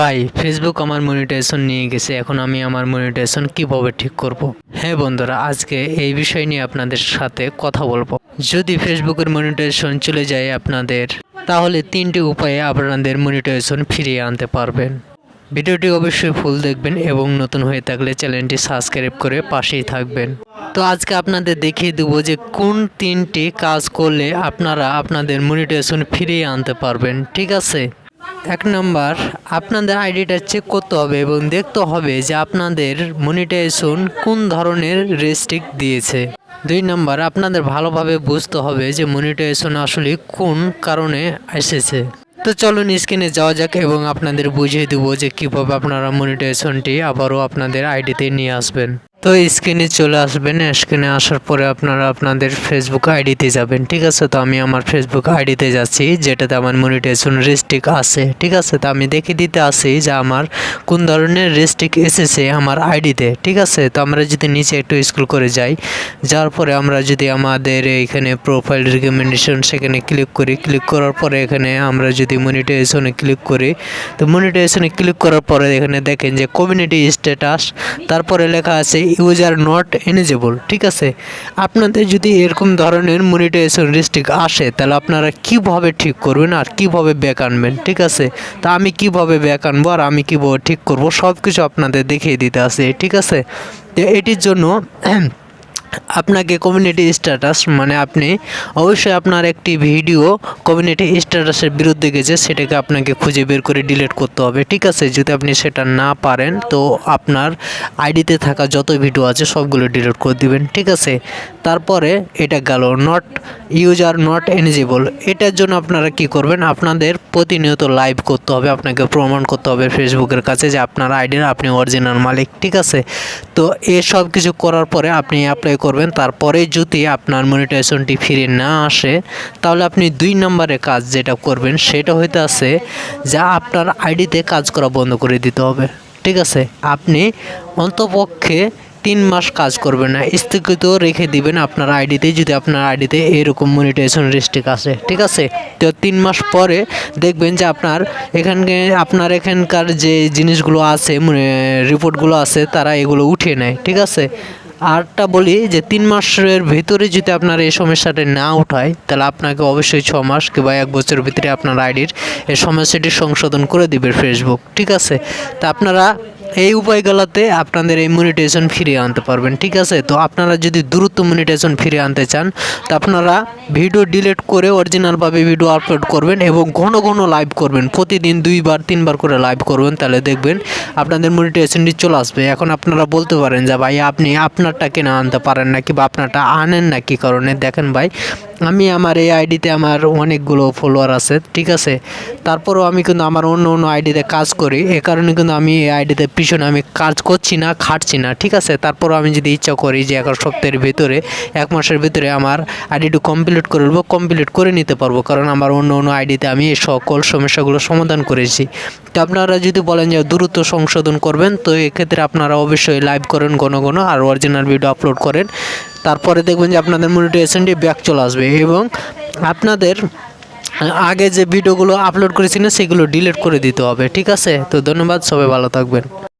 ভাই ফেসবুক আমার মনিটাইজেশন নিয়ে গেছে, এখন আমি আমার মনিটাইজেশন কীভাবে ঠিক করব। হ্যাঁ বন্ধুরা, আজকে এই বিষয় নিয়ে আপনাদের সাথে কথা বলব। যদি ফেসবুকের মনিটাইজেশন চলে যায় আপনাদের, তাহলে তিনটি উপায়ে আপনাদের মনিটাইজেশন ফিরিয়ে আনতে পারবেন। ভিডিওটি অবশ্যই ফুল দেখবেন এবং নতুন হয়ে থাকলে চ্যানেলটি সাবস্ক্রাইব করে পাশেই থাকবেন। তো আজকে আপনাদের দেখিয়ে দেবো যে কোন তিনটি কাজ করলে আপনারা আপনাদের মনিটাইজেশন ফিরিয়ে আনতে পারবেন, ঠিক আছে? এক নম্বর, আপনাদের আইডিটা চেক করতে হবে এবং দেখতে হবে যে আপনাদের মনিটাইজেশন কোন ধরনের রেস্ট্রিক্ট দিয়েছে। দুই নম্বর, আপনাদের ভালোভাবে বুঝতে হবে যে মনিটাইজেশন আসলে কোন কারণে এসেছে। তো চলুন স্ক্রিনে যাওয়া যাক এবং আপনাদের বুঝিয়ে দেবো যে কীভাবে আপনারা মনিটাইজেশনটি আবারও আপনাদের আইডিতে নিয়ে আসবেন। তো স্ক্রিনে চলে আসবেন। স্ক্রিনে আসার পরে আপনারা আপনাদের ফেসবুক আইডিতে যাবেন, ঠিক আছে? তো আমি আমার ফেসবুক আইডিতে যাচ্ছি, যেটাতে আমার মনিটাইজেশন রেস্ট্রিক আছে, ঠিক আছে? তো আমি দেখে দিতে আসি যে আমার কোন ধরনের রেস্ট্রিক এসেছে আমার আইডিতে ঠিক আছে? তো আমরা যদি নিচে একটু স্ক্রল করে যাই, যাওয়ার পরে আমরা যদি আমাদের এইখানে প্রোফাইল রিকমেন্ডেশন সেখানে ক্লিক করি ক্লিক করার পরে এখানে আমরা যদি মনিটাইজেশনে ক্লিক করি, তো মনিটাইজেশনে ক্লিক করার পরে এখানে দেখেন যে কমিউনিটি স্ট্যাটাস তারপরে লেখা আছে ইউজার নট এনিজেবল ঠিক আছে? আপনাদের যদি এরকম ধরনের মনিটাইজেশন রিস্ট্রিক আসে, তাহলে আপনারা কীভাবে ঠিক করবেন আর কীভাবে ব্যাক আনবেন, ঠিক আছে? তা আমি কীভাবে ব্যাক আনব আর আমি কীভাবে ঠিক করব সব কিছু আপনাদের দেখিয়ে দিতে আছে ঠিক আছে? এটির জন্য আপনাকে কমিউনিটি স্ট্যাটাস মানে আপনি অবশ্যই আপনার একটি ভিডিও কমিউনিটি স্ট্যাটাসের বিরুদ্ধে গেছে, সেটাকে আপনাকে খুঁজে বের করে ডিলিট করতে হবে। ঠিক আছে? যদি আপনি সেটা না পারেন, তো আপনার আইডিতে থাকা যত ভিডিও আছে, সবগুলো ডিলিট করে দিবেন। ঠিক আছে? তারপরে এটা গেল নট ইউজার নট এলিজিবল এটার জন্য আপনারা কি করবেন? আপনাদের প্রতিনিয়ত লাইভ করতে হবে, আপনাকে প্রমাণ করতে হবে ফেসবুকের কাছে যে আপনার আইডির আপনি অরিজিনাল মালিক। ঠিক আছে? তো এসব কিছু করার পরে আপনি অ্যাপ্লাই করবেন, তারপরে যদি আপনার মনিটাইজেশনটি ফিরে না আসে, তাহলে আপনি দুই নম্বরে কাজ যেটা করবেন, সেটা হইতে আছে যা আপনার আইডিতে কাজ করা বন্ধ করে দিতে হবে। ঠিক আছে? আপনি অন্তপক্ষে তিন মাস কাজ করবেন না, স্থগিত রেখে দিবেন আপনার আইডিতে, যদি আপনার আইডিতে এরকম মনিটাইজেশন রেস্ট্রিক আসে। ঠিক আছে? তো তিন মাস পরে দেখবেন যে আপনার এখানকে, আপনার এখানকার যে জিনিসগুলো আছে রিপোর্টগুলো আছে, তারা এগুলো উঠিয়ে নেয়। ঠিক আছে? আরটা বলি যে তিন মাসের ভিতরে যদি আপনার এই সমস্যাটা না উঠায়, তাহলে আপনাকে অবশ্যই ছ মাস কিংবা এক বছরের ভিতরে আপনার আইডির এই সমস্যাটি সংশোধন করে দিবে ফেসবুক ঠিক আছে? তা আপনারা এই উপায়গুলোতে আপনাদের এই মনিটাইজেশন ফিরিয়ে আনতে পারবেন, ঠিক আছে? তো আপনারা যদি দ্রুত মনিটাইজেশন ফিরিয়ে আনতে চান, তো আপনারা ভিডিও ডিলিট করে অরিজিনালভাবে ভিডিও আপলোড করবেন এবং ঘন ঘন লাইভ করবেন। প্রতিদিন দুইবার, তিনবার করে লাইভ করবেন, তাহলে দেখবেন আপনাদের মনিটাইজেশনটি চলে আসবে। এখন আপনারা বলতে পারেন যে, ভাই, আপনি আপনারটা কেনা আনতে পারেন না বা আপনারটা আনেন না কী কারণে? দেখেন ভাই আমি আমার এই আইডিতে আমার অনেকগুলো ফলোয়ার আছে, ঠিক আছে? তারপরেও আমি কিন্তু আমার অন্য অন্য আইডিতে কাজ করি, এ কারণে কিন্তু আমি এই আইডিতে পিছনে আমি কাজ করছি না, খাটছি না, ঠিক আছে? তারপরও আমি যদি ইচ্ছা করি যে এক সপ্তাহের ভিতরে, এক মাসের ভিতরে আমার আইডিটি কমপ্লিট করে নেব কমপ্লিট করে নিতে পারব, কারণ আমার অন্য অন্য আইডিতে আমি এই সকল সমস্যাগুলো সমাধান করেছি। তো আপনারা যদি বলেন যে দ্রুত সংশোধন করবেন, তো এক্ষেত্রে আপনারা অবশ্যই লাইভ করেন ঘন ঘন, আর অরিজিনাল ভিডিও আপলোড করেন। তারপরে দেখবেন যে আপনাদের মনিটাইজেশনটি ব্যাক চলে আসবে এবং আপনাদের আগে যে ভিডিওগুলো আপলোড করেছি না সেগুলো ডিলিট করে দিতে হবে, ঠিক আছে? তো ধন্যবাদ, সবাই ভালো থাকবেন।